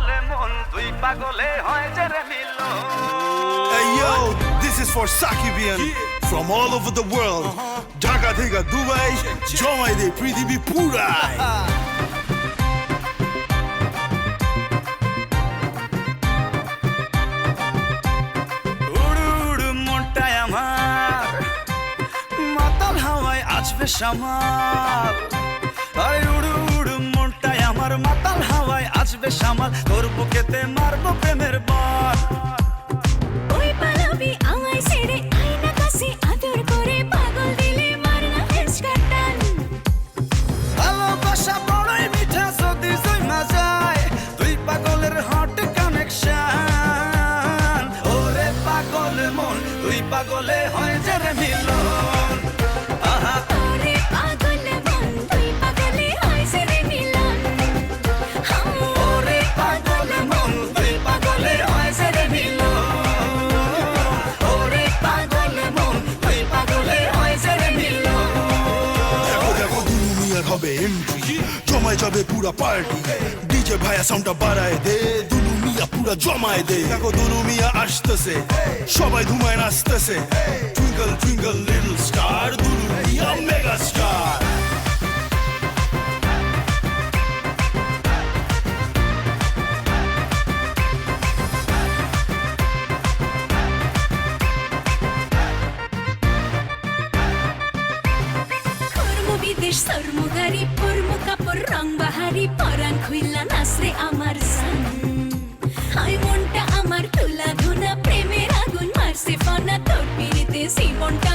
পাগলে মন দুই পাগলে হয় যে রে Milan. Hey yo, this is for Sakibian from all over the world. Dhaka থেকে দুবাই জমাই দে পৃথিবী পুরাই আজবে সামাল আরে উড়ু উড়ু মনটায় আমার মাতাল হাওয়ায় আজবে সামাল। তোর বুকেতে মারবো প্রেমের বল। ওই পালাবি আমায় ছেড়ে আয়না কাছে আদর করে পাগল দিলে মার না হেসকাটান ভালোবাসা বড়ই মিঠা যদি জমা যায় তুই পাগলের হট কানেকশন ওরে পাগল মন তুই পাগলে হয় যে রে মিলন। এন্ট্রি। জমায় যাবে পুরা পার্টি। ডিজে ভাইয়া সাউন্ডটা বাড়ায় দে। দুলু মিয়া পুরা জমায় দে। দেখো দুলু মিয়া আসতেছে। সবাই ধুমায় নাচতেছে। টুইঙ্কল টুইঙ্কল লিটল বিদেশ সর্মগারি পর্ম কাপড়, রং বাহারি, পরাণ খুইলা আমার সান। ধুনা, প্রেমের আগুন মারছে ফনা, তোর পিড়িতে জীবনটা